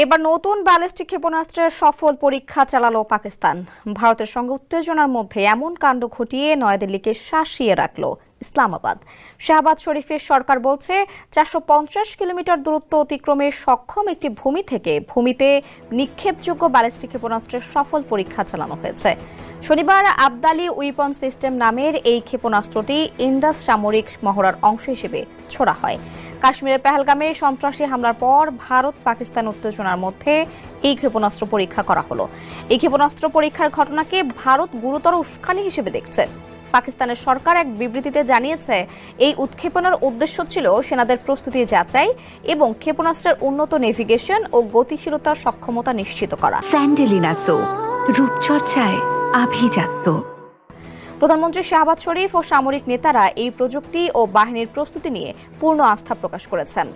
এবার নতুন ব্যালিস্টিক ক্ষেপণাস্ত্রের সফল পরীক্ষা চালালো পাকিস্তান। ভারতের সঙ্গে উত্তেজনার মধ্যে এমন কাণ্ড ঘটিয়ে নয়াদিল্লিকে শাসিয়ে রাখল ইসলামাবাদ। শাহবাজ শরীফের সরকার বলছে, চারশো পঞ্চাশ কিলোমিটার দূরত্ব অতিক্রমে সক্ষম একটি ভূমি থেকে ভূমিতে নিক্ষেপযোগ্য ব্যালিস্টিক ক্ষেপণাস্ত্রের সফল পরীক্ষা চালানো হয়েছে। শনিবার আবদালি উইপন সিস্টেম নামের এই ক্ষেপণাস্ত্রটি ইন্ডাস সামরিক মহড়ার অংশ হিসেবে ছোড়া হয়। কাশ্মীরের পেহেলগামে সন্ত্রাসী হামলার পর ভারত পাকিস্তান উত্তেজনার মধ্যে এই ক্ষেপণাস্ত্র পরীক্ষা করা হলো। এই ক্ষেপণাস্ত্র পরীক্ষার ঘটনাকে ভারত গুরুতর উস্কানি হিসেবে দেখছে। পাকিস্তানের সরকার এক বিবৃতিতে জানিয়েছে, এই উৎক্ষেপণের উদ্দেশ্য ছিল সেনাদের প্রস্তুতি যাচাই এবং ক্ষেপণাস্ত্রের উন্নত নেভিগেশন ও গতিশীলতার সক্ষমতা নিশ্চিত করা। স্যান্ডেলিনা সো, রূপচর্চায় আভিজাত্য। প্রধানমন্ত্রী শাহবাজ শরীফ ও সামরিক নেতারা এই প্রযুক্তি ও বাহিনীর প্রস্তুতি নিয়ে পূর্ণ আস্থা প্রকাশ করেছেন।